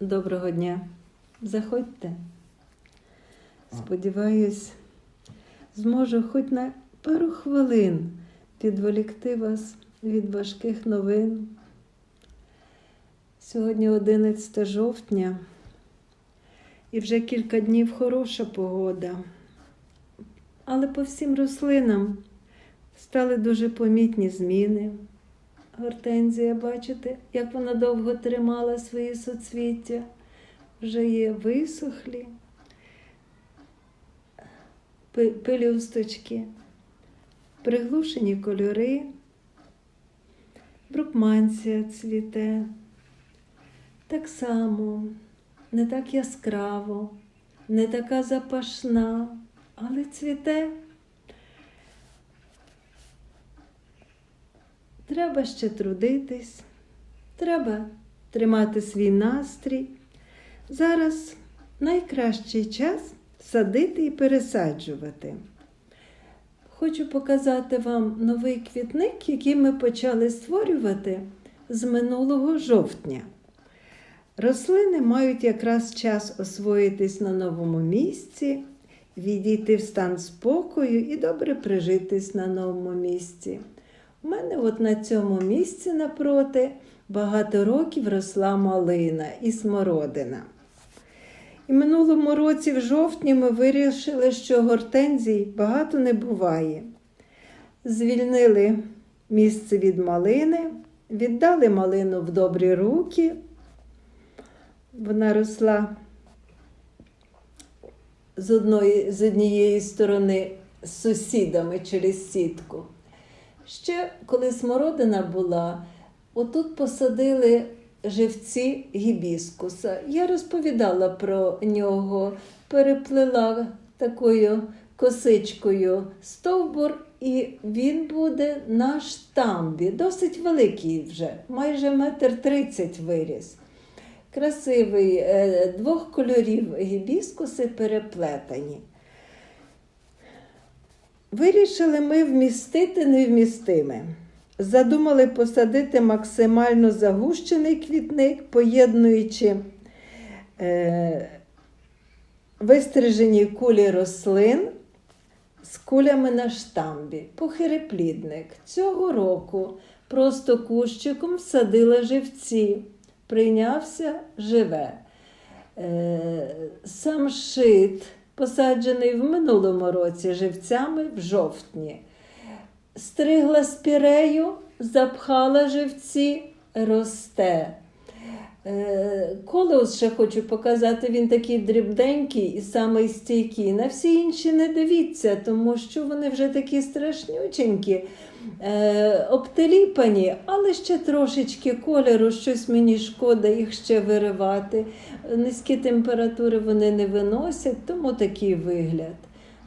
Доброго дня. Заходьте. Сподіваюсь, зможу хоч на пару хвилин підволікти вас від важких новин. Сьогодні 11 жовтня і вже кілька днів хороша погода. Але по всім рослинам стали дуже помітні зміни. Гортензія, бачите, як вона довго тримала свої соцвіття, вже є висохлі пелюсточки, приглушені кольори, брукманція цвіте. Так само, не так яскраво, не така запашна, але цвіте. Треба ще трудитись, треба тримати свій настрій. Зараз найкращий час садити і пересаджувати. Хочу показати вам новий квітник, який ми почали створювати з минулого жовтня. Рослини мають якраз час освоїтись на новому місці, відійти в стан спокою і добре прижитись на новому місці. У мене от на цьому місці напроти багато років росла малина і смородина. І минулому році, в жовтні, ми вирішили, що гортензій багато не буває. Звільнили місце від малини, віддали малину в добрі руки. Вона росла з, одної, з однієї сторони з сусідами через сітку. Ще коли смородина була, отут посадили живці гібіскуса. Я розповідала про нього, переплела такою косичкою стовбур, і він буде на штамбі, досить великий вже, майже метр тридцять виріс. Красивий, е, двох кольорів гібіскуси переплетені. Вирішили ми вмістити невмістиме. Задумали посадити максимально загущений квітник, поєднуючи е, вистрижені кулі рослин з кулями на штамбі. Похиреплідник. Цього року просто кущиком всадила живці, прийнявся живе. Е, сам шит посаджений в минулому році живцями в жовтні. Стригла спірею, запхала живці, росте. Е, Колеус ще хочу показати, він такий дрібненький і самий стійкий. На всі інші не дивіться, тому що вони вже такі страшнюченькі, е, обтеліпані, але ще трошечки кольору, щось мені шкода їх ще виривати. Низькі температури вони не виносять, тому такий вигляд.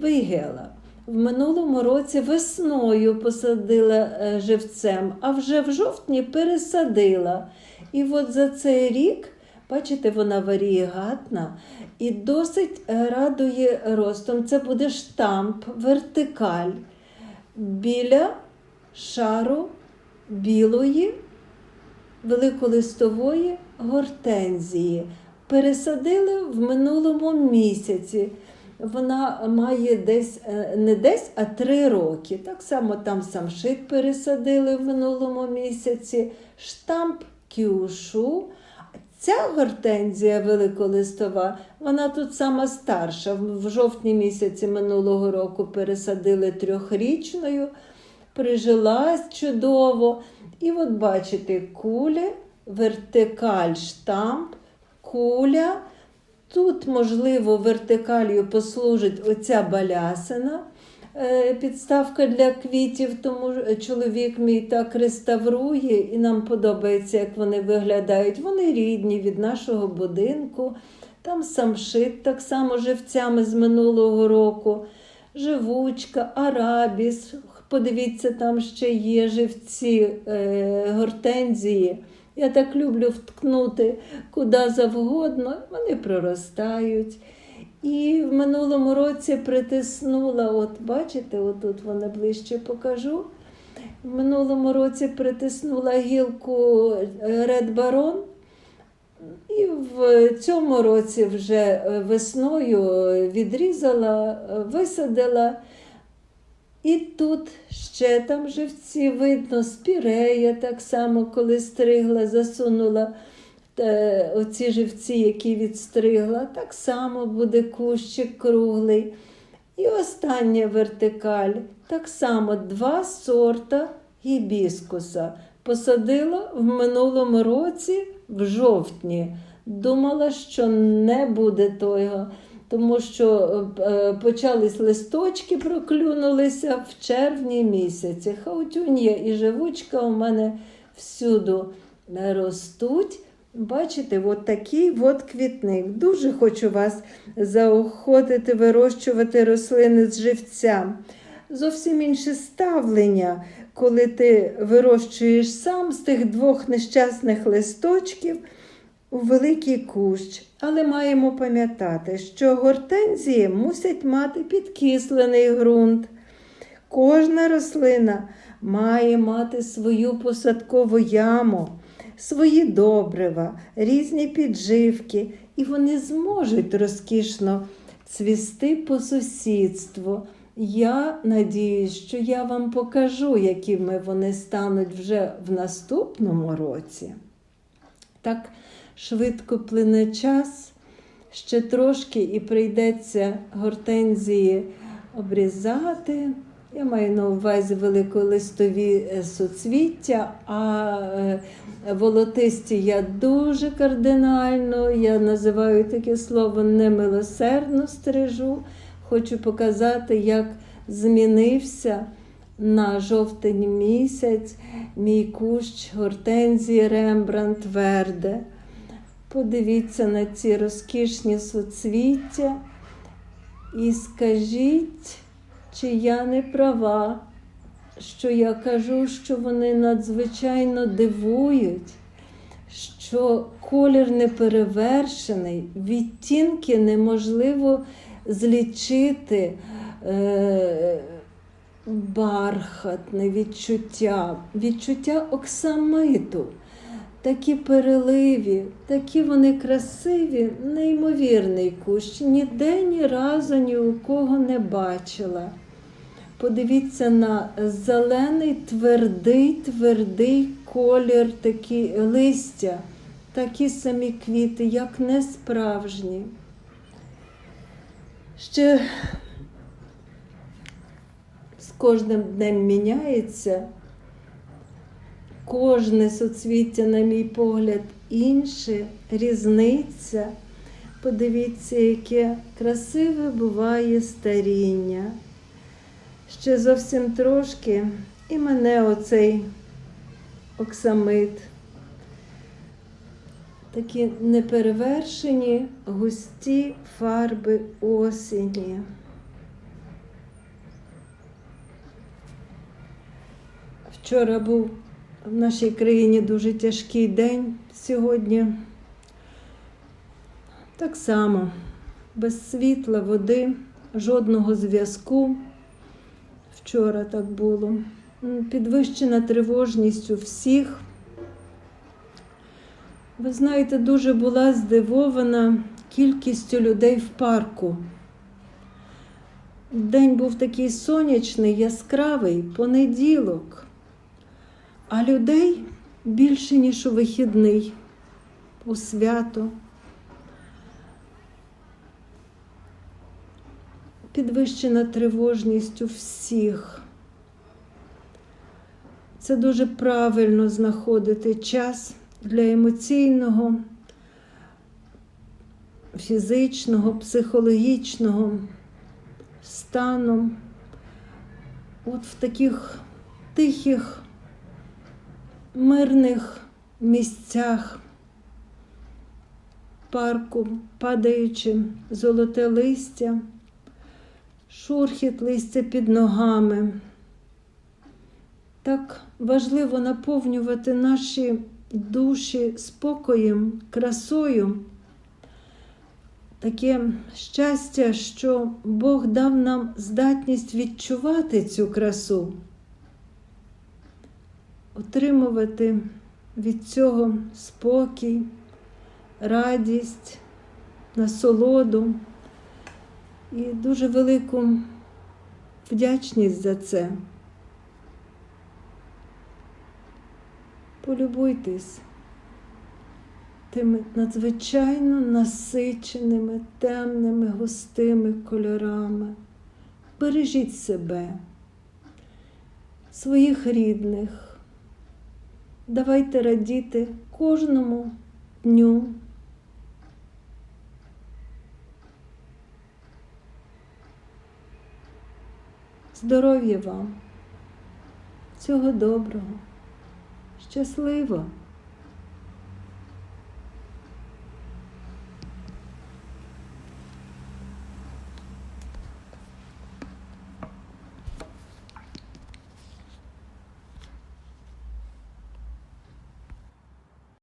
Вигела. В минулому році весною посадила е, живцем, а вже в жовтні пересадила. І от за цей рік, бачите, вона варієгатна і досить е, радує ростом. Це буде штамп, вертикаль біля шару білої великолистової гортензії. Пересадили в минулому місяці. Вона має десь е, не десь, а три роки. Так само там самшит пересадили в минулому місяці, штамп кюшу. Ця гортензія великолистова, вона тут сама старша. В жовтні місяці минулого року пересадили трьохрічною, прижилась чудово. І от бачите, кулі, вертикаль, штамп, куля. Тут, можливо, вертикалью послужить оця балясина, підставка для квітів, тому чоловік мій так реставрує, і нам подобається, як вони виглядають. Вони рідні від нашого будинку. Там самшит, так само живцями з минулого року, живучка, арабіс. Подивіться, там ще є живці е, гортензії. Я так люблю вткнути куди завгодно, вони проростають. І в минулому році притиснула, от бачите, отут вона ближче покажу. В минулому році притиснула гілку Red Baron І в цьому році вже е, весною відрізала, е, висадила. І тут ще там живці видно, спірея так само, коли стригла, засунула оці живці, які відстригла, так само буде кущик круглий. І остання вертикаль, так само два сорта гібіскуса. Посадила в минулому році в жовтні. Думала, що не буде того, тому що е, почались листочки, проклюнулися в червні місяці. Хаутюнія і живучка у мене всюду ростуть. Бачите, от такий от квітник. Дуже хочу вас заохотити вирощувати рослини з живцям. Зовсім інше ставлення, коли ти вирощуєш сам з тих двох нещасних листочків у великий кущ. Але маємо пам'ятати, що гортензії мусять мати підкислений ґрунт. Кожна рослина має мати свою посадкову яму, свої добрива, різні підживки, і вони зможуть розкішно цвісти по сусідству. Я надіюсь, що я вам покажу, якими вони стануть вже в наступному році. Так швидко плине час, ще трошки і прийдеться гортензії обрізати. Я маю на увазі великолистові е, суцвіття, а е, волотисті я дуже кардинально, я називаю таке слово немилосердно стрижу. Хочу показати, як змінився на жовтень місяць мій кущ гортензії Рембрандт Верде. Подивіться на ці розкішні суцвіття і скажіть, чи я не права, що я кажу, що вони надзвичайно дивують, що колір неперевершений, відтінки неможливо злічити. Е- Бархатне відчуття, відчуття оксамиту такі переливі, такі вони красиві, неймовірний кущ. Ніде ні разу ні у кого не бачила. Подивіться на зелений, твердий, твердий колір такі листя, такі самі квіти, як не справжні. Ще з кожним днем міняється. Кожне соцвіття, на мій погляд, інше, різниця. Подивіться, яке красиве буває старіння. Ще зовсім трошки і мене оцей оксамит. Такі неперевершені густі фарби осені. Вчора був в нашій країні дуже тяжкий день сьогодні. Так само, без світла, води, жодного зв'язку. Вчора так було. Підвищена тривожність у всіх. Ви знаєте, дуже була здивована кількістю людей в парку. День був такий сонячний, яскравий понеділок а людей більше, ніж у вихідний, у свято. Підвищена тривожність у всіх. Це дуже правильно знаходити час для емоційного, фізичного, психологічного стану. От в таких тихих мирних місцях парку, падаючи золоте листя, шурхіт листя під ногами. Так важливо наповнювати наші душі спокоєм, красою. Таке щастя, що Бог дав нам здатність відчувати цю красу отримувати від цього спокій, радість, насолоду і дуже велику вдячність за це. Полюбуйтесь тими надзвичайно насиченими, темними, густими кольорами. Бережіть себе, своїх рідних. Давайте радіти кожному дню. Здоров'я вам, всього доброго, щасливо!